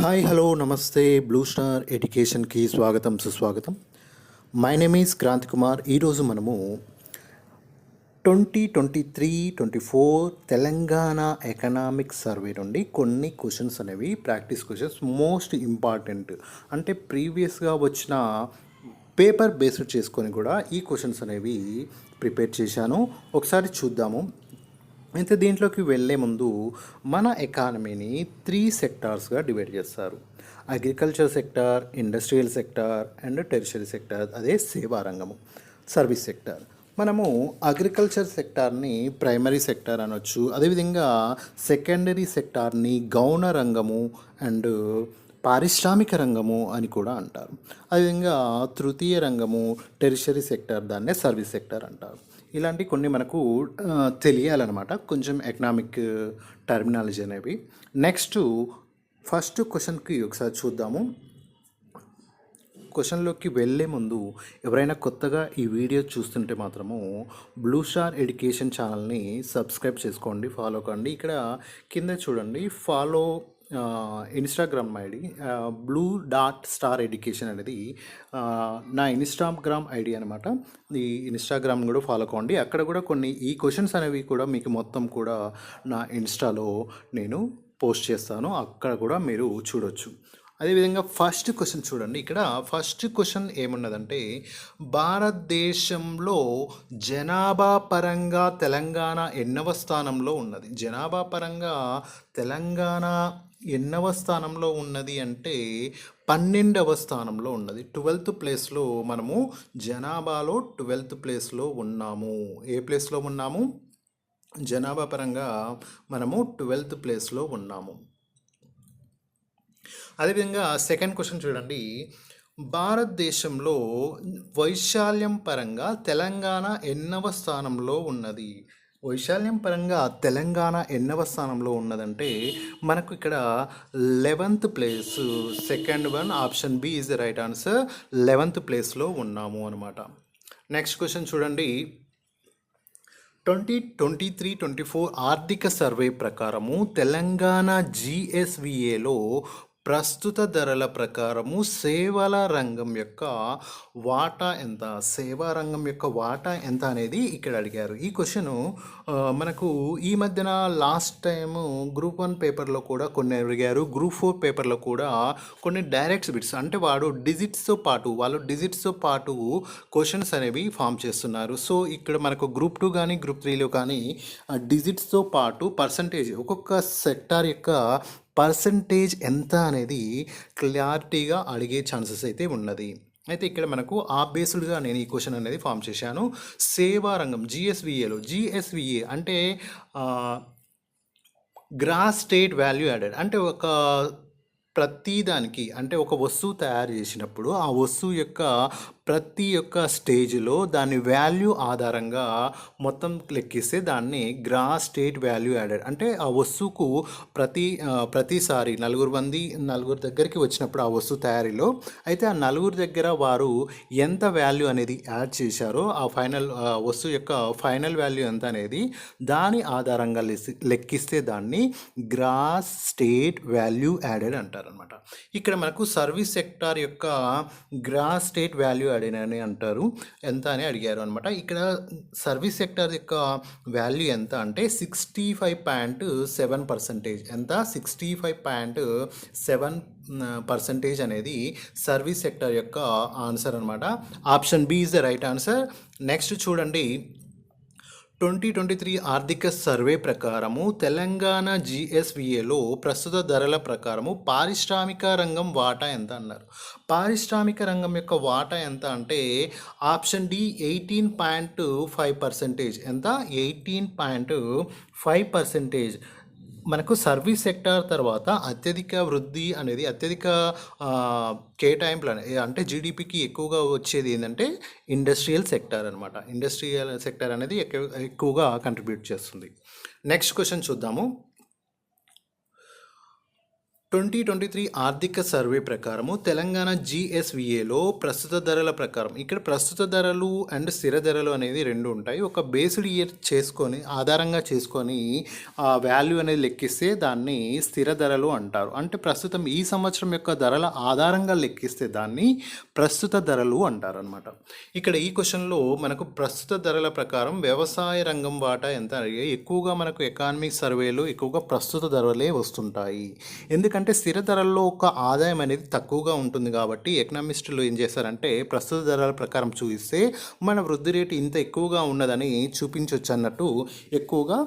Hi hello నమస్తే blue star ఎడ్యుకేషన్కి స్వాగతం సుస్వాగతం. My name is Kranthi Kumar ఈరోజు మనము twenty twenty three twenty four Telangana economic survey నుండి కొన్ని క్వశ్చన్స్ అనేవి ప్రాక్టీస్ క్వశ్చన్స్ మోస్ట్ ఇంపార్టెంట్ అంటే ప్రీవియస్గా వచ్చిన పేపర్ బేస్డ్ చేసుకొని కూడా ఈ క్వశ్చన్స్ అనేవి ప్రిపేర్ చేశాను. ఒకసారి చూద్దాము. అయితే దీంట్లోకి వెళ్ళే ముందు మన ఎకానమీని త్రీ సెక్టార్స్గా డివైడ్ చేస్తారు. Agriculture sector industrial sector and tertiary sector అదే సేవా రంగము సర్వీస్ సెక్టార్ మనము అగ్రికల్చర్ సెక్టార్ని ప్రైమరీ సెక్టార్ అనొచ్చు. అదేవిధంగా సెకండరీ సెక్టార్ని గౌణ రంగము అండ్ పారిశ్రామిక రంగము అని కూడా అంటారు. అదేవిధంగా తృతీయ రంగము టెరిషరీ సెక్టార్ దాన్నే సర్వీస్ సెక్టార్ అంటారు. ఇలాంటి కొన్ని మనకు తెలియాలన్నమాట. కొంచెం ఎకనామిక్ టర్మినాలజీ అనేవి. నెక్స్ట్ ఫస్ట్ క్వశ్చన్కి ఒకసారి చూద్దాము. క్వశ్చన్లోకి వెళ్ళే ముందు ఎవరైనా కొత్తగా ఈ వీడియో చూస్తుంటే మాత్రము బ్లూ స్టార్ ఎడ్యుకేషన్ ఛానల్ని సబ్స్క్రైబ్ చేసుకోండి ఫాలో కండి. ఇక్కడ కింద చూడండి follow Instagram ID blue dot star education అనేది నా ఇన్స్టాగ్రామ్ ఐడి అనమాట ఈ ఇన్స్టాగ్రామ్ కూడా ఫాలో కావండి అక్కడ కూడా కొన్ని ఈ క్వశ్చన్స్ అనేవి కూడా మీకు మొత్తం కూడా నా ఇన్స్టాలో నేను పోస్ట్ చేస్తాను. అక్కడ కూడా మీరు చూడొచ్చు. అదేవిధంగా ఫస్ట్ క్వశ్చన్ చూడండి. ఇక్కడ ఫస్ట్ క్వశ్చన్ ఏమున్నదంటే భారతదేశంలో జనాభా పరంగా తెలంగాణ ఎన్నవ స్థానంలో ఉన్నది? జనాభా పరంగా తెలంగాణ ఎన్నవ స్థానంలో ఉన్నది అంటే పన్నెండవ స్థానంలో ఉన్నది. ట్వెల్త్ ప్లేస్లో మనము జనాభాలో ట్వెల్త్ ప్లేస్లో ఉన్నాము. ఏ ప్లేస్లో ఉన్నాము? జనాభా పరంగా మనము ట్వెల్త్ ప్లేస్లో ఉన్నాము. అదేవిధంగా సెకండ్ క్వశ్చన్ చూడండి. భారతదేశంలో వైశాల్యం పరంగా తెలంగాణ ఎన్నవ స్థానంలో ఉన్నది? వైశాల్యం పరంగా తెలంగాణ ఎన్నవ స్థానంలో ఉన్నదంటే మనకు ఇక్కడ eleventh place second one option B is the right answer. Eleventh ప్లేస్లో ఉన్నాము అనమాట నెక్స్ట్ క్వశ్చన్ చూడండి. Twenty twenty three twenty four ఆర్థిక సర్వే ప్రకారము తెలంగాణ జిఎస్విఏలో ప్రస్తుత ధరల ప్రకారము సేవల రంగం యొక్క వాటా ఎంత? సేవా రంగం యొక్క వాటా ఎంత అనేది ఇక్కడ అడిగారు. ఈ క్వశ్చన్ మనకు ఈ మధ్యన లాస్ట్ టైం గ్రూప్ వన్ పేపర్లో కూడా కొన్ని అడిగారు. గ్రూప్ ఫోర్ పేపర్లో కూడా కొన్ని డైరెక్ట్స్ బిట్స్ అంటే వాడు డిజిట్స్తో పాటు వాళ్ళు డిజిట్స్తో పాటు క్వశ్చన్స్ అనేవి ఫామ్ చేస్తున్నారు. సో ఇక్కడ మనకు గ్రూప్ టూ కానీ గ్రూప్ త్రీలో కానీ డిజిట్స్తో పాటు పర్సంటేజ్ ఒక్కొక్క సెక్టార్ యొక్క పర్సంటేజ్ ఎంత అనేది క్లారిటీగా అడిగే ఛాన్సెస్ అయితే ఉన్నది. అయితే ఇక్కడ మనకు ఆ బేస్డ్గా నేను ఈ క్వశ్చన్ అనేది ఫామ్ చేశాను. సేవా రంగం జిఎస్విఏలో జిఎస్విఏ అంటే గ్రాస్ స్టేట్ వాల్యూ యాడెడ్. అంటే ఒక ప్రతిదానికి అంటే ఒక వస్తువు తయారు చేసినప్పుడు ఆ వస్తువు యొక్క ప్రతి ఒక్క స్టేజ్లో దాని వాల్యూ ఆధారంగా మొత్తం లెక్కిస్తే దాన్ని గ్రాస్ స్టేట్ వాల్యూ యాడెడ్. అంటే ఆ వస్తువుకు ప్రతి ప్రతిసారి నలుగురు మంది నలుగురు దగ్గరికి వచ్చినప్పుడు ఆ వస్తువు తయారీలో అయితే ఆ నలుగురు దగ్గర వారు ఎంత వాల్యూ అనేది యాడ్ చేశారో ఆ ఫైనల్ ఆ, వస్తువు యొక్క ఫైనల్ వాల్యూ ఎంత అనేది దాని ఆధారంగా లెస్- లెక్కిస్తే దాన్ని గ్రాస్ స్టేట్ వాల్యూ యాడెడ్ అంటారనమాట ఇక్కడ మనకు సర్వీస్ సెక్టార్ యొక్క గ్రాస్ స్టేట్ వాల్యూ అడిగినని అని అంటారు. ఎంత అని అడిగారు అనమాట ఇక్కడ సర్వీస్ సెక్టర్ యొక్క వాల్యూ ఎంత అంటే sixty five point seven percentage. ఎంత? Sixty five point seven percentage అనేది సర్వీస్ సెక్టర్ యొక్క ఆన్సర్ అనమాట option B is the right answer. Next చూడండి. ట్వంటీ ట్వంటీ త్రీ ఆర్థిక సర్వే ప్రకారము తెలంగాణ జిఎస్విఏలో ప్రస్తుత ధరల ప్రకారము పారిశ్రామిక రంగం వాటా ఎంత అన్నారు. పారిశ్రామిక రంగం యొక్క వాటా ఎంత అంటే option D eighteen point five percentage. ఎంత? Eighteen point five percentage. మనకు సర్వీస్ సెక్టార్ తర్వాత అత్యధిక వృద్ధి అనేది అత్యధిక కేటాయింపులు అనే అంటే జీడిపికి ఎక్కువగా వచ్చేది ఏంటంటే ఇండస్ట్రియల్ సెక్టార్ అనమాట ఇండస్ట్రియల్ సెక్టార్ అనేది ఎక్కువ- ఎక్కువగా కంట్రిబ్యూట్ చేస్తుంది. నెక్స్ట్ క్వశ్చన్ చూద్దాము. ట్వంటీ ట్వంటీ త్రీ ఆర్థిక సర్వే ప్రకారము తెలంగాణ జిఎస్విఏలో ప్రస్తుత ధరల ప్రకారం. ఇక్కడ ప్రస్తుత ధరలు అండ్ స్థిర ధరలు అనేది రెండు ఉంటాయి. ఒక బేస్డ్ ఇయర్ చేసుకొని ఆధారంగా చేసుకొని ఆ వాల్యూ అనేది లెక్కిస్తే దాన్ని స్థిర ధరలు అంటారు. అంటే ప్రస్తుతం ఈ సంవత్సరం యొక్క ధరల ఆధారంగా లెక్కిస్తే దాన్ని ప్రస్తుత ధరలు అంటారు అనమాట ఇక్కడ ఈ క్వశ్చన్లో మనకు ప్రస్తుత ధరల ప్రకారం వ్యవసాయ రంగం వాటా ఎంత? ఎక్కువగా మనకు ఎకానమిక్ సర్వేలు ఎక్కువగా ప్రస్తుత ధరలే వస్తుంటాయి. ఎందుకంటే స్థిర ధరల్లో ఒక ఆదాయం అనేది తక్కువగా ఉంటుంది కాబట్టి ఎకనామిస్టులు ఏం చేస్తారంటే ప్రస్తుత ధరల ప్రకారం చూపిస్తే మన వృద్ధి రేటు ఇంత ఎక్కువగా ఉన్నదని చూపించవచ్చు అన్నట్టు ఎక్కువగా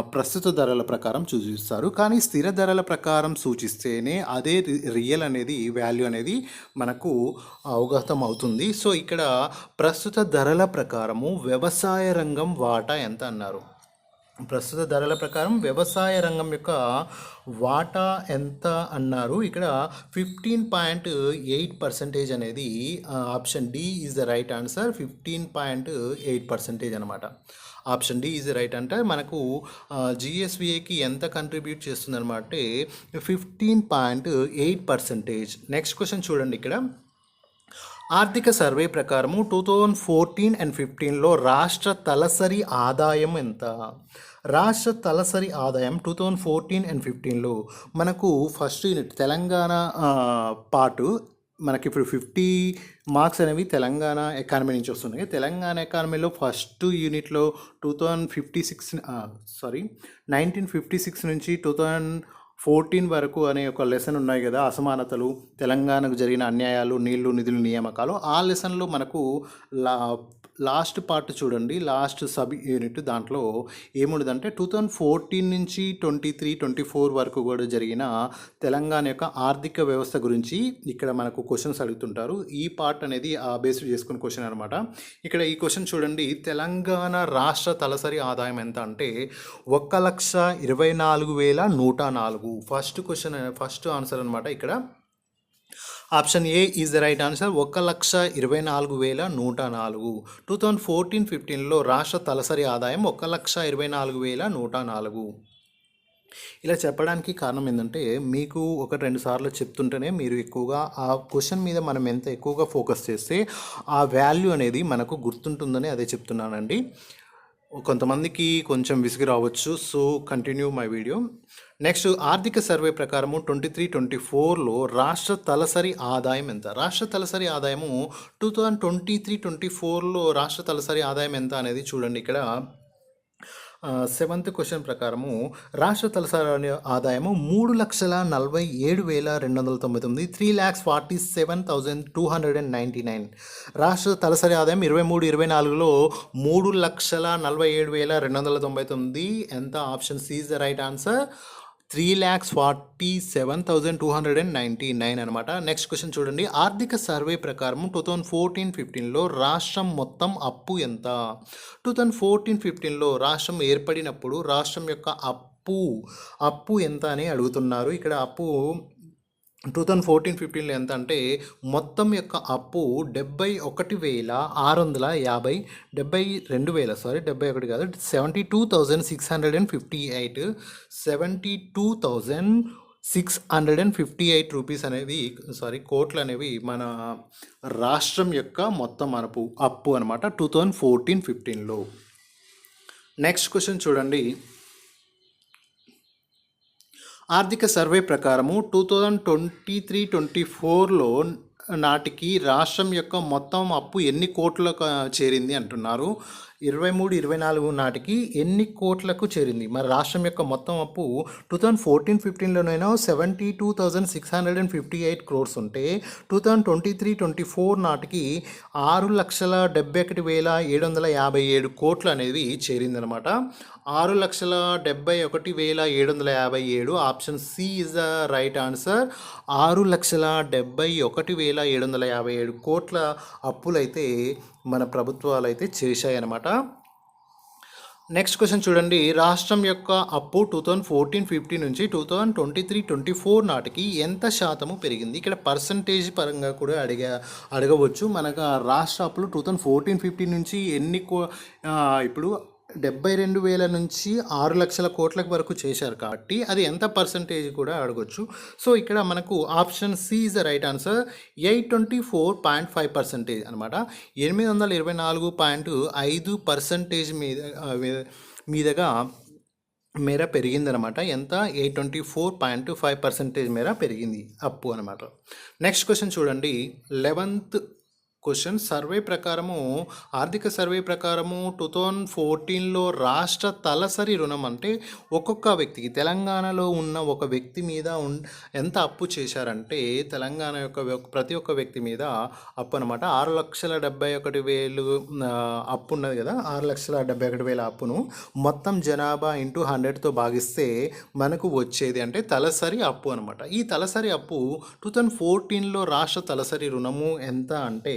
ప్రస్తుత ధరల ప్రకారం సూచిస్తారు కానీ స్థిర ధరల ప్రకారం సూచిస్తేనే అదే రి- రియల్ అనేది వాల్యూ అనేది మనకు అవగతం అవుతుంది. సో ఇక్కడ ప్రస్తుత ధరల ప్రకారము వ్యవసాయ రంగం వాటా ఎంత అన్నారు? ప్రస్తుత ధరల ప్రకారం వ్యవసాయ రంగం యొక్క వాటా ఎంత అన్నారు. ఇక్కడ ఫిఫ్టీన్ పాయింట్ ఎయిట్ పర్సెంటేజ్ అనేది option D is the right answer. Fifteen point eight percentage అనమాట. ఆప్షన్ డి ఈజ్ రైట్ అంటే. మనకు జిఎస్విఏకి ఎంత కంట్రిబ్యూట్ చేస్తుందన్నమాట fifteen point eight percentage. Next question చూడండి ఇక్కడ. ఆర్థిక సర్వే ప్రకారము టూ థౌజండ్ ఫోర్టీన్ అండ్ ఫిఫ్టీన్లో రాష్ట్ర తలసరి ఆదాయం ఎంత? రాష్ట్ర తలసరి ఆదాయం టూ థౌజండ్ ఫోర్టీన్ అండ్ ఫిఫ్టీన్లో మనకు ఫస్ట్ యూనిట్ తెలంగాణ ఆ, పార్టు మనకి ఇప్పుడు ఫిఫ్టీ మార్క్స్ అనేవి తెలంగాణ ఎకానమీ నుంచి వస్తున్నాయి. తెలంగాణ ఎకానమీలో ఫస్ట్ యూనిట్లో two thousand fifty six sorry nineteen fifty six నుంచి టూ థౌజండ్ ఫోర్టీన్ వరకు అనే ఒక లెసన్ ఉన్నాయి కదా అసమానతలు తెలంగాణకు జరిగిన అన్యాయాలు నీళ్ళు నిధులు నియామకాలు. ఆ లెసన్లో మనకు లా లాస్ట్ పార్ట్ చూడండి లాస్ట్ సబ్ యూనిట్ దాంట్లో ఏముండదంటే టూ థౌజండ్ ఫోర్టీన్ నుంచి ట్వంటీ త్రీ ట్వంటీ ఫోర్ వరకు కూడా జరిగిన తెలంగాణ యొక్క ఆర్థిక వ్యవస్థ గురించి ఇక్కడ మనకు క్వశ్చన్స్ అడుగుతుంటారు. ఈ పార్ట్ అనేది ఆ బేస్డ్ చేసుకున్న క్వశ్చన్ అనమాట ఇక్కడ ఈ క్వశ్చన్ చూడండి తెలంగాణ రాష్ట్ర తలసరి ఆదాయం ఎంత అంటే ఒక్క లక్ష ఇరవై నాలుగు వేల నూట నాలుగు. ఫస్ట్ క్వశ్చన్ ఫస్ట్ ఆన్సర్ అనమాట ఇక్కడ. Option A is the right answer. ఒక లక్ష ఇరవై నాలుగు వేల నూట నాలుగు. టూ థౌజండ్ ఫోర్టీన్ ఫిఫ్టీన్లో రాష్ట్ర తలసరి ఆదాయం ఒక లక్ష ఇరవై నాలుగు వేల నూట నాలుగు. ఇలా చెప్పడానికి కారణం ఏంటంటే మీకు ఒక రెండు సార్లు చెప్తుంటేనే మీరు ఎక్కువగా ఆ క్వశ్చన్ మీద మనం ఎంత ఎక్కువగా ఫోకస్ చేస్తే ఆ వాల్యూ అనేది మనకు గుర్తుంటుందని అదే చెప్తున్నానండి. కొంతమందికి కొంచెం విసిగి రావచ్చు. So continue my video next ఆర్థిక సర్వే ప్రకారము ట్వంటీ త్రీ ట్వంటీ ఫోర్లో రాష్ట్ర తలసరి ఆదాయం ఎంత? రాష్ట్ర తలసరి ఆదాయము two thousand twenty three twenty ఫోర్లో రాష్ట్ర తలసరి ఆదాయం ఎంత అనేది చూడండి ఇక్కడ. సెవెంత్ క్వశ్చన్ ప్రకారము రాష్ట్ర తలసరి ఆదాయము మూడు లక్షల నలభై ఏడు వేల రెండు వందల తొంభై తొమ్మిది three lakhs forty seven thousand two hundred and ninety nine. రాష్ట్ర తలసరి ఆదాయం ఇరవై మూడు ఇరవై నాలుగులో మూడు లక్షల నలభై ఏడు వేల రెండు వందల తొంభై తొమ్మిది. ఎంత? Option C is the right answer three lakhs forty seven thousand two hundred and ninety nine అనమాట నెక్స్ట్ క్వశ్చన్ చూడండి. ఆర్థిక సర్వే ప్రకారం టూ థౌజండ్ ఫోర్టీన్ ఫిఫ్టీన్లో రాష్ట్రం మొత్తం అప్పు ఎంత? టూ థౌజండ్ ఫోర్టీన్ ఫిఫ్టీన్లో రాష్ట్రం ఏర్పడినప్పుడు రాష్ట్రం యొక్క అప్పు అప్పు ఎంత అని అడుగుతున్నారు. ఇక్కడ అప్పు టూ థౌజండ్ ఫోర్టీన్ ఫిఫ్టీన్లో ఎంత అంటే మొత్తం యొక్క అప్పు డెబ్బై ఒకటి వేల ఆరు వందల యాభై డెబ్బై రెండు వేల సారీ డెబ్బై ఒకటి కాదు seventy two thousand six hundred and fifty eight. Seventy two thousand six hundred and fifty eight rupees అనేది సారీ కోట్లు అనేవి మన రాష్ట్రం యొక్క మొత్తం అప్పు అప్పు అనమాట టూ థౌజండ్ ఫోర్టీన్ ఫిఫ్టీన్లో. నెక్స్ట్ క్వశ్చన్ చూడండి. ఆర్థిక సర్వే ప్రకారము two thousand twenty three twenty ఫోర్లో నాటికి రాష్ట్రం యొక్క మొత్తం అప్పు ఎన్ని కోట్లకు చేరింది అంటున్నారు? ఇరవై మూడు ఇరవై నాలుగు నాటికి ఎన్ని కోట్లకు చేరింది? మన రాష్ట్రం యొక్క మొత్తం అప్పు two thousand fourteen ఫిఫ్టీన్లోనైనా seventy two thousand six hundred and fifty eight crores ఉంటే two thousand twenty three twenty four నాటికి ఆరు లక్షల డెబ్బై ఒకటి వేల ఏడు వందల యాభై ఏడు కోట్లు అనేది చేరిందనమాట ఆరు లక్షల డెబ్బై ఒకటి వేల ఏడు వందల యాభై ఏడు option C is the right answer. ఆరు లక్షల డెబ్బై ఒకటి వేల ఏడు వందల యాభై ఏడు కోట్ల అప్పులైతే మన ప్రభుత్వాలు అయితే చేశాయన్నమాట. నెక్స్ట్ క్వశ్చన్ చూడండి. రాష్ట్రం యొక్క అప్పు టూ థౌజండ్ ఫోర్టీన్ ఫిఫ్టీన్ నుంచి two thousand twenty three twenty four నాటికి ఎంత శాతము పెరిగింది? ఇక్కడ పర్సంటేజ్ పరంగా కూడా అడిగా అడగవచ్చు. మనకు ఆ రాష్ట్ర అప్పులు టూ థౌజండ్ ఫోర్టీన్ ఫిఫ్టీన్ నుంచి ఎన్ని కో ఇప్పుడు డెబ్బై రెండు వేల నుంచి ఆరు లక్షల కోట్ల వరకు చేశారు కాబట్టి అది ఎంత పర్సంటేజ్ కూడా అడగొచ్చు. సో ఇక్కడ మనకు option C is the right answer. Eight twenty four point five percentage అనమాట. ఎనిమిది వందల ఇరవై నాలుగు పాయింట్ ఐదు పర్సంటేజ్ మీద మీదగా మేర పెరిగిందనమాట. ఎంత? Eight twenty four point five percentage మేర పెరిగింది. అప్పు అనమాట. నెక్స్ట్ క్వశ్చన్ చూడండి. Eleventh question. సర్వే ప్రకారము ఆర్థిక సర్వే ప్రకారము టూ థౌజండ్ ఫోర్టీన్లో రాష్ట్ర తలసరి రుణం అంటే ఒక్కొక్క వ్యక్తికి తెలంగాణలో ఉన్న ఒక వ్యక్తి మీద ఉన్ ఎంత అప్పు చేశారంటే తెలంగాణ యొక్క ప్రతి ఒక్క వ్యక్తి మీద అప్పు అనమాట ఆరు లక్షల డెబ్బై ఒకటి వేలు అప్పు ఉన్నది కదా ఆరు లక్షల డెబ్బై ఒకటి వేల అప్పును మొత్తం జనాభా ఇంటూ హండ్రెడ్తో భాగిస్తే మనకు వచ్చేది అంటే తలసరి అప్పు అనమాట ఈ తలసరి అప్పు టూ థౌజండ్ ఫోర్టీన్లో రాష్ట్ర తలసరి రుణము ఎంత అంటే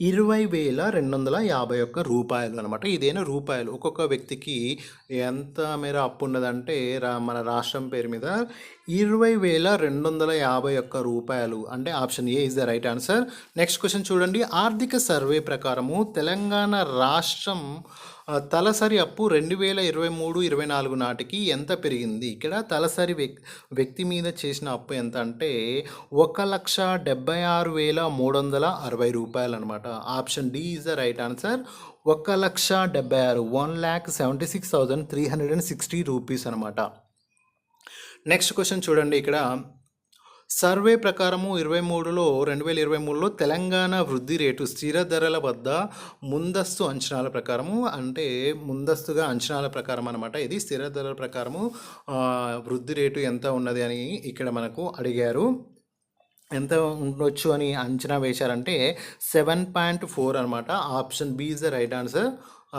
ఇరవై వేల రెండు వందల యాభై ఒక్క రూపాయలు అనమాట ఇదేనా రూపాయలు? ఒక్కొక్క వ్యక్తికి ఎంత మేర అప్పు ఉన్నదంటే రా మన రాష్ట్రం పేరు మీద ఇరవై వేల రెండు వందల యాభై ఒక్క రూపాయలు. అంటే option A is the right answer. Next question చూడండి. ఆర్థిక సర్వే ప్రకారము తెలంగాణ రాష్ట్రం తలసరి అప్పు రెండు వేల ఇరవై మూడు ఇరవై నాలుగు నాటికి ఎంత పెరిగింది? ఇక్కడ తలసరి వ్యక్ వ్యక్తి మీద చేసిన అప్పు ఎంత అంటే ఒక లక్ష డెబ్బై ఆరు వేల మూడు వందల అరవై రూపాయలు అనమాట option D is the right answer. ఒక లక్ష డెబ్బై ఆరు one lakh seventy six thousand three hundred and sixty rupees అనమాట. నెక్స్ట్ క్వశ్చన్ చూడండి ఇక్కడ. సర్వే ప్రకారము ఇరవై మూడులో రెండు వేల ఇరవై మూడులో తెలంగాణ వృద్ధి రేటు స్థిర ధరల వద్ద ముందస్తు అంచనాల ప్రకారము అంటే ముందస్తుగా అంచనాల ప్రకారం అనమాట. ఇది స్థిర ధరల ప్రకారము వృద్ధి రేటు ఎంత ఉన్నది అని ఇక్కడ మనకు అడిగారు. ఎంత ఉండొచ్చు అని అంచనా వేశారంటే సెవెన్ పాయింట్ ఫోర్ అనమాట option B is the right answer.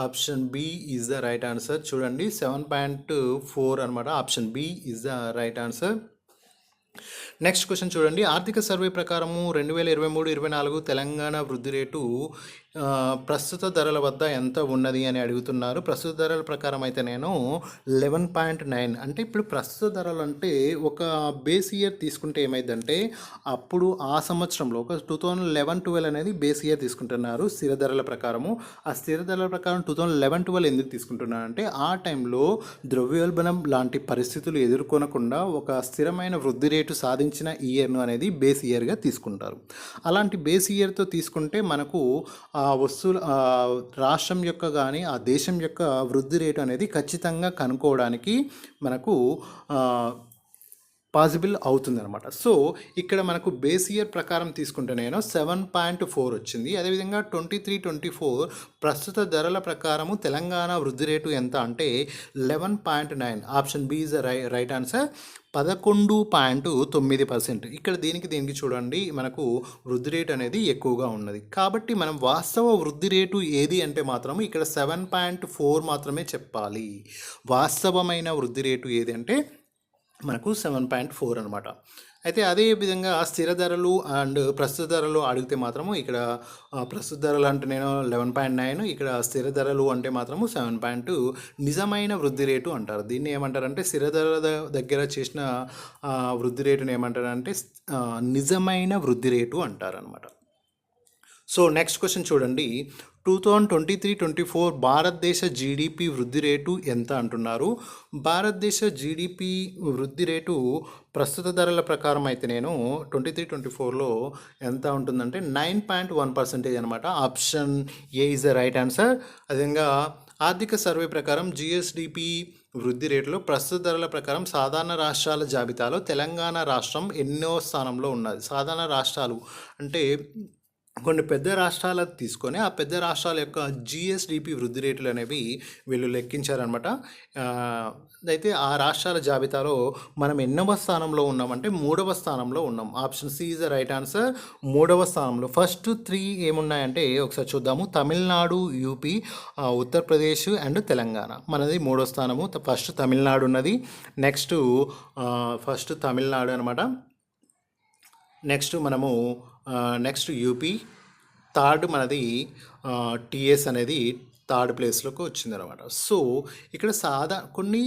Option B is the right answer. చూడండి సెవెన్ పాయింట్ ఫోర్ అనమాట option B is the right answer. Next question చూడండి. ఆర్థిక సర్వే ప్రకారము రెండు వేల ఇరవై మూడు ఇరవై నాలుగు తెలంగాణ వృద్ధి రేటు ప్రస్తుత ధరల వద్ద ఎంత ఉన్నది అని అడుగుతున్నారు. ప్రస్తుత ధరల ప్రకారం అయితే నేను లెవెన్ పాయింట్ నైన్ అంటే ఇప్పుడు ప్రస్తుత ధరలు అంటే ఒక బేస్ ఇయర్ తీసుకుంటే ఏమైందంటే అప్పుడు ఆ సంవత్సరంలో ఒక టూ థౌజండ్ లెవెన్ ట్వెల్వ్ అనేది బేస్ ఇయర్ తీసుకుంటున్నారు స్థిర ధరల ప్రకారము. ఆ స్థిర ధరల ప్రకారం టూ థౌజండ్ లెవెన్ ట్వెల్వ్ ఎందుకు తీసుకుంటున్నారంటే ఆ టైంలో ద్రవ్యోల్బణం లాంటి పరిస్థితులు ఎదుర్కొనకుండా ఒక స్థిరమైన వృద్ధి రేటు సాధించిన ఇయర్ను అనేది బేస్ ఇయర్గా తీసుకుంటారు. అలాంటి బేస్ ఇయర్తో తీసుకుంటే మనకు ఆ వస్తువుల రాష్ట్రం యొక్క కానీ ఆ దేశం యొక్క వృద్ధి రేటు అనేది ఖచ్చితంగా కనుక్కోవడానికి మనకు పాసిబుల్ అవుతుంది అనమాట సో ఇక్కడ మనకు బేస్ ఇయర్ ప్రకారం తీసుకుంటే నేను సెవెన్ పాయింట్ ఫోర్ వచ్చింది. అదేవిధంగా ట్వంటీ త్రీ ట్వంటీ ఫోర్ ప్రస్తుత ధరల ప్రకారము తెలంగాణ వృద్ధి రేటు ఎంత అంటే eleven point nine option B is rye right answer పదకొండు పాయింట్ తొమ్మిది పర్సెంట్. ఇక్కడ దీనికి దీనికి చూడండి మనకు వృద్ధి రేటు అనేది ఎక్కువగా ఉన్నది. కాబట్టి మనం వాస్తవ వృద్ధి రేటు ఏది అంటే మాత్రం ఇక్కడ సెవెన్ పాయింట్ ఫోర్ మాత్రమే చెప్పాలి. వాస్తవమైన వృద్ధి రేటు ఏది అంటే మనకు సెవెన్ పాయింట్ ఫోర్ అనమాట అయితే అదే విధంగా స్థిర ధరలు అండ్ ప్రస్తుత ధరలు అడిగితే మాత్రము ఇక్కడ ప్రస్తుత ధరలు అంటే నేను లెవెన్ పాయింట్ నైన్ ఇక్కడ స్థిర ధరలు అంటే మాత్రము సెవెన్ పాయింట్ నిజమైన వృద్ధి రేటు అంటారు. దీన్ని ఏమంటారంటే స్థిర ధరల దగ్గర చేసిన వృద్ధి రేటుని ఏమంటారంటే నిజమైన వృద్ధి రేటు అంటారు అనమాట సో నెక్స్ట్ క్వశ్చన్ చూడండి. Two thousand twenty three twenty four భారతదేశ జీడిపి వృద్ధి రేటు ఎంత అంటున్నారు? భారతదేశ జీడిపి వృద్ధి రేటు ప్రస్తుత ధరల ప్రకారం అయితే నేను ట్వంటీ త్రీ ట్వంటీ ఫోర్లో ఎంత ఉంటుందంటే నైన్ పాయింట్ వన్ పర్సెంటేజ్ అనమాట. Option A is the right answer. అదేవిధంగా ఆర్థిక సర్వే ప్రకారం జిఎస్డిపి వృద్ధి రేటులో ప్రస్తుత ధరల ప్రకారం సాధారణ రాష్ట్రాల జాబితాలో తెలంగాణ రాష్ట్రం ఎన్నో స్థానంలో ఉన్నది. సాధారణ రాష్ట్రాలు అంటే కొన్ని పెద్ద రాష్ట్రాల తీసుకొని ఆ పెద్ద రాష్ట్రాల యొక్క జిఎస్డిపి వృద్ధి రేట్లు అనేవి వీళ్ళు లెక్కించారనమాట అయితే ఆ రాష్ట్రాల జాబితాలో మనం ఎన్నవ స్థానంలో ఉన్నామంటే మూడవ స్థానంలో ఉన్నాం. Option C is the right answer. మూడవ స్థానంలో ఫస్ట్ త్రీ ఏమున్నాయంటే ఒకసారి చూద్దాము. Tamil Nadu UP Uttar Pradesh and Telangana. మనది మూడో స్థానము. ఫస్ట్ తమిళనాడు ఉన్నది. నెక్స్ట్ ఫస్ట్ తమిళనాడు అనమాట నెక్స్ట్ మనము నెక్స్ట్ యూపీ థర్డ్ మనది టీఎస్ అనేది థర్డ్ ప్లేస్లోకి వచ్చిందనమాట సో ఇక్కడ సాధా కొన్ని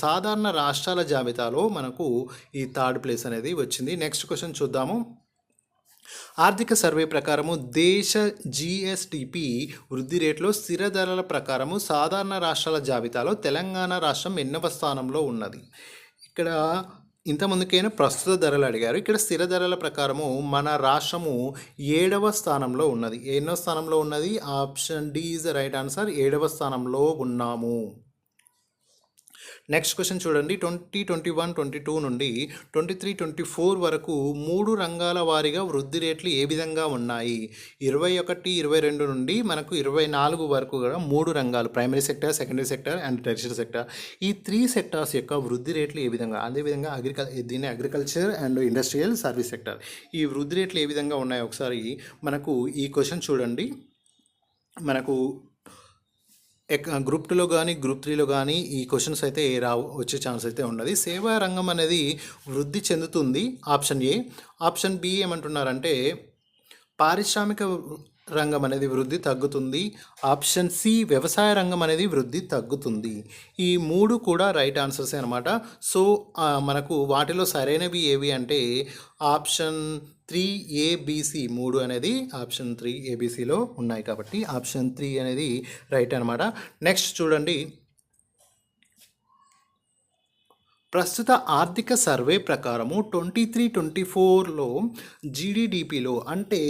సాధారణ రాష్ట్రాల జాబితాలో మనకు ఈ థర్డ్ ప్లేస్ అనేది వచ్చింది. నెక్స్ట్ క్వశ్చన్ చూద్దాము. ఆర్థిక సర్వే ప్రకారము దేశ జిఎస్టిపి వృద్ధి రేట్లో స్థిర ధరల ప్రకారము సాధారణ రాష్ట్రాల జాబితాలో తెలంగాణ రాష్ట్రం ఎన్నవ స్థానంలో ఉన్నది? ఇక్కడ ఇంతకుముందుకైనా ప్రస్తుత ధరలు అడిగారు. ఇక్కడ స్థిర ధరల ప్రకారము మన రాష్ట్రము ఏడవ స్థానంలో ఉన్నది. ఎన్నో స్థానంలో ఉన్నది? Option D is the right answer. ఏడవ స్థానంలో ఉన్నాము. నెక్స్ట్ క్వశ్చన్ చూడండి. Twenty twenty one twenty two నుండి ట్వంటీ త్రీ ట్వంటీ ఫోర్ వరకు మూడు రంగాల వారీగా వృద్ధి రేట్లు ఏ విధంగా ఉన్నాయి? ఇరవై ఒకటి ఇరవై రెండు నుండి మనకు ఇరవై నాలుగు వరకు కూడా మూడు రంగాలు primary sector secondary sector and tertiary sector ఈ త్రీ సెక్టార్స్ యొక్క వృద్ధి రేట్లు ఏ విధంగా? అదేవిధంగా అగ్రికల్ దీన్ని agriculture and industrial service sector ఈ వృద్ధి రేట్లు ఏ విధంగా ఉన్నాయో? ఒకసారి మనకు ఈ క్వశ్చన్ చూడండి. మనకు గ్రూప్ టూలో కానీ గ్రూప్ త్రీలో కానీ ఈ క్వశ్చన్స్ అయితే రావు వచ్చే ఛాన్స్ అయితే ఉన్నది. సేవా రంగం అనేది వృద్ధి చెందుతుంది. Option A. ఆప్షన్ బి ఏమంటున్నారంటే పారిశ్రామిక రంగం అనేది వృద్ధి తగ్గుతుంది. ఆప్షన్ సి వ్యవసాయ రంగం అనేది వృద్ధి తగ్గుతుంది. ఈ మూడు కూడా రైట్ ఆన్సర్స్ అనమాట సో మనకు వాటిలో సరైనవి ఏవి అంటే ఆప్షన్ త్రీ ఏబిసి మూడు అనేది ఆప్షన్ త్రీ ఏబిసిలో ఉన్నాయి కాబట్టి ఆప్షన్ త్రీ అనేది రైట్ అనమాట నెక్స్ట్ చూడండి. ప్రస్తుత ఆర్థిక సర్వే ప్రకారము ట్వంటీ త్రీ ట్వంటీ ఫోర్లో జీడిడిపిలో అంటే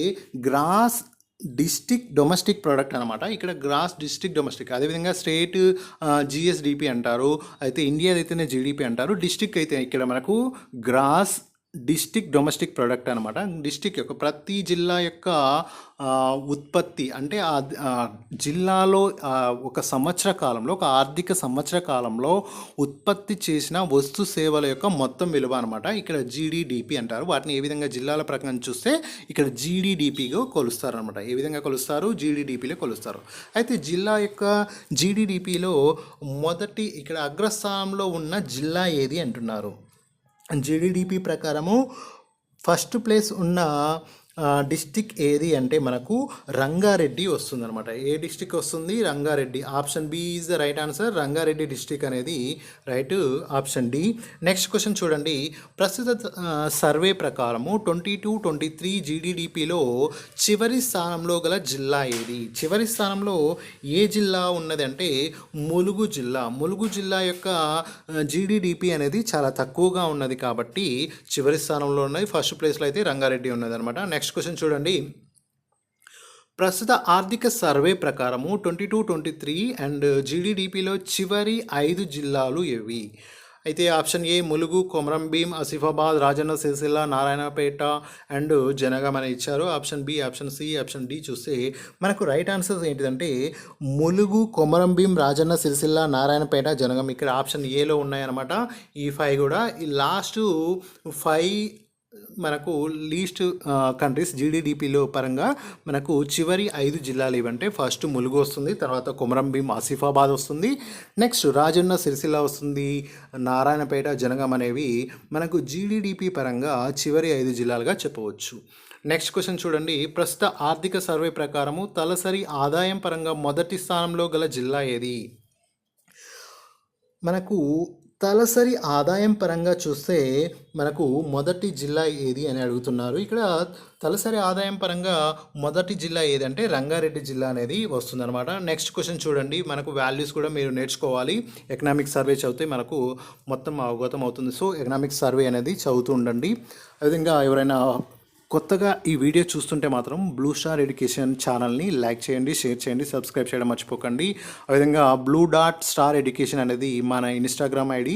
గ్రాస్ డిస్టిక్ డొమెస్టిక్ ప్రోడక్ట్ అనమాట ఇక్కడ గ్రాస్ డిస్టిక్ డొమెస్టిక్. అదేవిధంగా స్టేట్ జిఎస్డిపి అంటారు. అయితే ఇండియా అయితేనే జీడిపి అంటారు. డిస్టిక్ అయితే ఇక్కడ మనకు గ్రాస్ డిస్టిక్ డొమెస్టిక్ ప్రోడక్ట్ అనమాట డిస్టిక్ యొక్క ప్రతి జిల్లా యొక్క ఉత్పత్తి అంటే ఆ జిల్లాలో ఒక సంవత్సర కాలంలో ఒక ఆర్థిక సంవత్సర కాలంలో ఉత్పత్తి చేసిన వస్తు సేవల యొక్క మొత్తం విలువ అనమాట ఇక్కడ జీడిడిపి అంటారు. వాటిని ఏ విధంగా జిల్లాల ప్రకారం చూస్తే ఇక్కడ జీడిడిపిగా కొలుస్తారు అనమాట ఏ విధంగా కొలుస్తారు? జీడిడిపిలో కొలుస్తారు. అయితే జిల్లా యొక్క జీడిడిపిలో మొదటి ఇక్కడ అగ్రస్థానంలో ఉన్న జిల్లా ఏది అంటున్నారు? జీడిడిపి ప్రకారము ఫస్ట్ ప్లేస్ ఉన్న డిస్టిక్ ఏది అంటే మనకు రంగారెడ్డి వస్తుంది అనమాట ఏ డిస్టిక్ వస్తుంది? Rangareddy. Option B is the right answer. Rangareddy district అనేది right option D. Next question చూడండి. ప్రస్తుత సర్వే ప్రకారము ట్వంటీ టూ ట్వంటీ త్రీ జీడిడిపిలో చివరి స్థానంలో గల జిల్లా ఏది? చివరి స్థానంలో ఏ జిల్లా ఉన్నది అంటే ములుగు జిల్లా. ములుగు జిల్లా యొక్క జీడిడిపి అనేది చాలా తక్కువగా ఉన్నది కాబట్టి చివరి స్థానంలో ఉన్నది. ఫస్ట్ ప్లేస్లో అయితే రంగారెడ్డి ఉన్నది అనమాట నెక్స్ట్ క్వశ్చన్ చూడండి. ప్రస్తుత ఆర్థిక సర్వే ప్రకారము twenty two twenty three and జీడిడిపిలో చివరి ఐదు జిల్లాలు ఏవి? అయితే option A Mulugu Komaram Bheem Asifabad Rajanna Sircilla Narayanpet and Jangaon అని ఇచ్చారు. Option B option C option D చూస్తే మనకు రైట్ ఆన్సర్స్ ఏంటిదంటే ములుగు కొమరం భీం రాజన్న సిరిసిల్ల నారాయణపేట జనగాం ఇక్కడ ఆప్షన్ ఏలో ఉన్నాయన్నమాట. ఈ ఫైవ్ కూడా. ఈ లాస్ట్ ఫైవ్ మనకు లీస్ట్ కంట్రీస్ జీడిడిపిలో పరంగా మనకు చివరి ఐదు జిల్లాలు ఏవంటే ఫస్ట్ ములుగు వస్తుంది తర్వాత కొమరంభీం ఆసిఫాబాద్ వస్తుంది నెక్స్ట్ రాజన్న సిరిసిల్ల వస్తుంది నారాయణపేట జనగాం అనేవి మనకు జీడిడిపి పరంగా చివరి ఐదు జిల్లాలుగా చెప్పవచ్చు. నెక్స్ట్ క్వశ్చన్ చూడండి. ప్రస్తుత ఆర్థిక సర్వే ప్రకారము తలసరి ఆదాయం పరంగా మొదటి స్థానంలో గల జిల్లా ఏది? మనకు తలసరి ఆదాయం పరంగా చూస్తే మనకు మొదటి జిల్లా ఏది అని అడుగుతున్నారు. ఇక్కడ తలసరి ఆదాయం పరంగా మొదటి జిల్లా ఏదంటే రంగారెడ్డి జిల్లా అనేది వస్తుందన్నమాట. నెక్స్ట్ క్వశ్చన్ చూడండి. మనకు వాల్యూస్ కూడా మీరు నేర్చుకోవాలి. ఎకనామిక్ సర్వే చదివితే మనకు మొత్తం అవగతం అవుతుంది. సో ఎకనామిక్ సర్వే అనేది చదువుతూ ఉండండి. అదేవిధంగా ఎవరైనా కొత్తగా ఈ వీడియో చూస్తుంటే మాత్రం బ్లూ స్టార్ ఎడ్యుకేషన్ ఛానల్ని లైక్ చేయండి షేర్ చేయండి సబ్స్క్రైబ్ చేయడం మర్చిపోకండి. అదేవిధంగా బ్లూ డాట్ స్టార్ ఎడ్యుకేషన్ అనేది మన ఇన్స్టాగ్రామ్ ఐడి.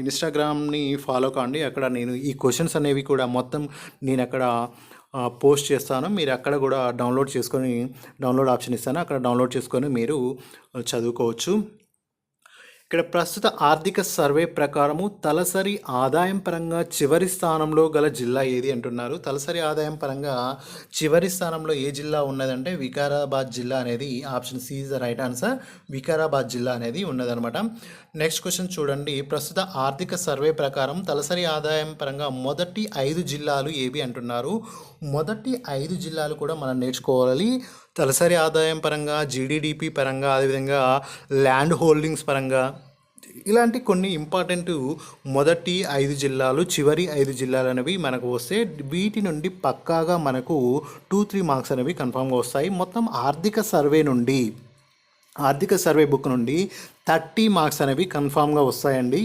ఇన్స్టాగ్రామ్ని ఫాలో కాండి. అక్కడ నేను ఈ క్వశ్చన్స్ అనేవి కూడా మొత్తం నేను అక్కడ పోస్ట్ చేస్తాను. మీరు అక్కడ కూడా డౌన్లోడ్ చేసుకొని డౌన్లోడ్ ఆప్షన్ ఇస్తాను. అక్కడ డౌన్లోడ్ చేసుకొని మీరు చదువుకోవచ్చు. ఇక్కడ ప్రస్తుత ఆర్థిక సర్వే ప్రకారము తలసరి ఆదాయం పరంగా చివరి స్థానంలో గల జిల్లా ఏది అంటున్నారు? తలసరి ఆదాయం పరంగా చివరి స్థానంలో ఏ జిల్లా ఉన్నదంటే వికారాబాద్ జిల్లా అనేది option C is the right answer. Vikarabad జిల్లా అనేది ఉన్నదనమాట నెక్స్ట్ క్వశ్చన్ చూడండి. ప్రస్తుత ఆర్థిక సర్వే ప్రకారం తలసరి ఆదాయం పరంగా మొదటి ఐదు జిల్లాలు ఏవి అంటున్నారు? మొదటి ఐదు జిల్లాలు కూడా మనం నేర్చుకోవాలి. తలసరి ఆదాయం పరంగా జీడిడిపి పరంగా అదేవిధంగా ల్యాండ్ హోల్డింగ్స్ పరంగా ఇలాంటి కొన్ని ఇంపార్టెంట్ మొదటి ఐదు జిల్లాలు చివరి ఐదు జిల్లాలు అనేవి మనకు వస్తే వీటి నుండి పక్కాగా మనకు టూ త్రీ మార్క్స్ అనేవి కన్ఫామ్గా వస్తాయి. మొత్తం ఆర్థిక సర్వే నుండి ఆర్థిక సర్వే బుక్ నుండి థర్టీ మార్క్స్ అనేవి కన్ఫామ్గా వస్తాయండి.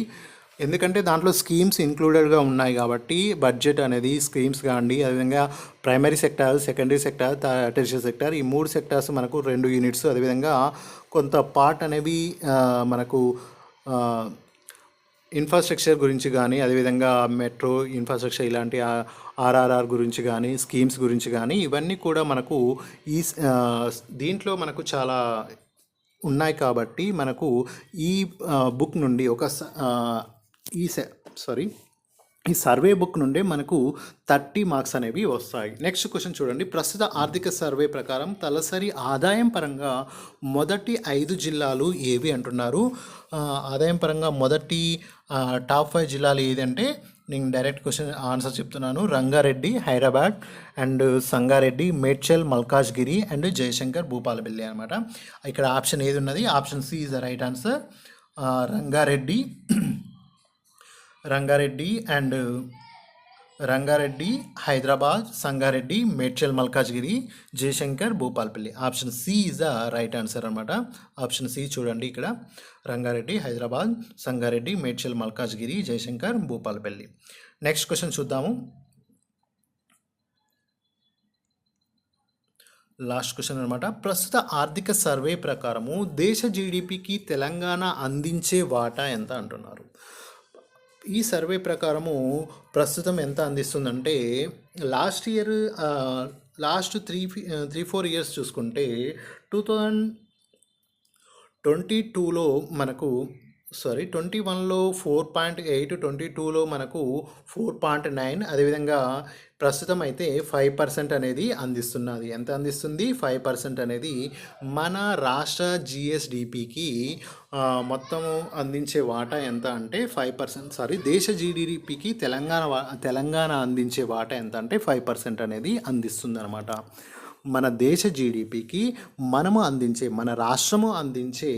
ఎందుకంటే దాంట్లో స్కీమ్స్ ఇంక్లూడెడ్గా ఉన్నాయి కాబట్టి బడ్జెట్ అనేది స్కీమ్స్ కానీ అదేవిధంగా primary sector secondary sector tertiary sector ఈ మూడు సెక్టార్స్ మనకు రెండు యూనిట్స్. అదేవిధంగా కొంత పార్ట్ అనేవి మనకు ఇన్ఫ్రాస్ట్రక్చర్ గురించి కానీ అదేవిధంగా మెట్రో ఇన్ఫ్రాస్ట్రక్చర్ ఇలాంటి ఆర్ఆర్ఆర్ గురించి కానీ స్కీమ్స్ గురించి కానీ ఇవన్నీ కూడా మనకు ఈ దీంట్లో మనకు చాలా ఉన్నాయి కాబట్టి మనకు ఈ బుక్ నుండి ఒక స- ఈ సారీ ఈ సర్వే బుక్ నుండే మనకు థర్టీ మార్క్స్ అనేవి వస్తాయి. నెక్స్ట్ క్వశ్చన్ చూడండి. ప్రస్తుత ఆర్థిక సర్వే ప్రకారం తలసరి ఆదాయం పరంగా మొదటి ఐదు జిల్లాలు ఏవి అంటున్నారు? ఆదాయం పరంగా మొదటి టాప్ ఫైవ్ జిల్లాలు ఏది అంటే నేను డైరెక్ట్ క్వశ్చన్ ఆన్సర్ చెప్తున్నాను. రంగారెడ్డి హైదరాబాద్ అండ్ సంగారెడ్డి మేడ్చల్ మల్కాజ్గిరి అండ్ జయశంకర్ భూపాలపల్లి అనమాట ఇక్కడ ఆప్షన్ ఏది ఉన్నది? Option C is the right answer Rangareddy Rangareddy and Rangareddy Hyderabad Sangareddy Medchal Malkajgiri Jayashankar Bhupalpally. Option C is the right answer అనమాట ఆప్షన్ సి చూడండి ఇక్కడ. రంగారెడ్డి హైదరాబాద్ సంగారెడ్డి మేడ్చల్ మల్కాజ్గిరి జయశంకర్ భూపాల్పల్లి. నెక్స్ట్ క్వశ్చన్ చూద్దాము. Last question అనమాట ప్రస్తుత ఆర్థిక సర్వే ప్రకారము దేశ జీడిపికి తెలంగాణ అందించే వాటా ఎంత అంటున్నారు? ఈ సర్వే ప్రకారము ప్రస్తుతం ఎంత అందిస్తుందంటే last year last three three four years చూసుకుంటే టూ థౌజండ్ ట్వంటీ టూలో మనకు సారీ ట్వంటీ వన్లో ఫోర్ పాయింట్ ఎయిట్ ట్వంటీ టూలో మనకు ఫోర్ పాయింట్ నైన్ అదేవిధంగా ప్రస్తుతం అయితే ఫైవ్ పర్సెంట్ అనేది అందిస్తున్నది. ఎంత అందిస్తుంది? ఫైవ్ పర్సెంట్ అనేది మన రాష్ట్ర జిఎస్డిపికి మొత్తం అందించే వాటా ఎంత అంటే ఫైవ్ పర్సెంట్ సారీ దేశ జీడిపికి తెలంగాణ వా- తెలంగాణ అందించే వాటా ఎంత అంటే ఫైవ్ పర్సెంట్ అనేది అందిస్తుంది అనమాట మన దేశ జీడిపికి మనము అందించే మన రాష్ట్రము అందించే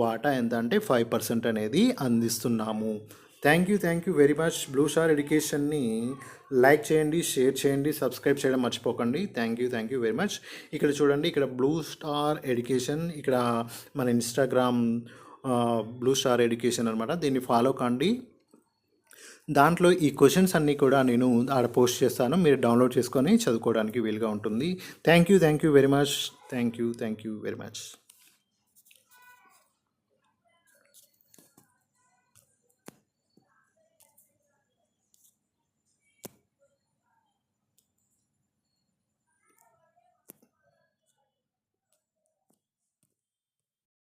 వాటా ఎంత అంటే ఫైవ్ పర్సెంట్ అనేది అందిస్తున్నాము. Thank you thank you very much blue star ఎడ్యుకేషన్ని like చేయండి షేర్ చేయండి సబ్స్క్రైబ్ చేయడం మర్చిపోకండి. Thank you thank you very much ఇక్కడ చూడండి ఇక్కడ బ్లూ స్టార్ ఎడ్యుకేషన్ ఇక్కడ మన ఇన్స్టాగ్రామ్ బ్లూ స్టార్ ఎడ్యుకేషన్ అనమాట దీన్ని ఫాలో కండి. దాంట్లో ఈ క్వశ్చన్స్ అన్నీ కూడా నేను ఆడ పోస్ట్ చేస్తాను. మీరు డౌన్లోడ్ చేసుకొని చదువుకోవడానికి వీలుగా ఉంటుంది. Thank you thank you very much. Thank you thank you very much.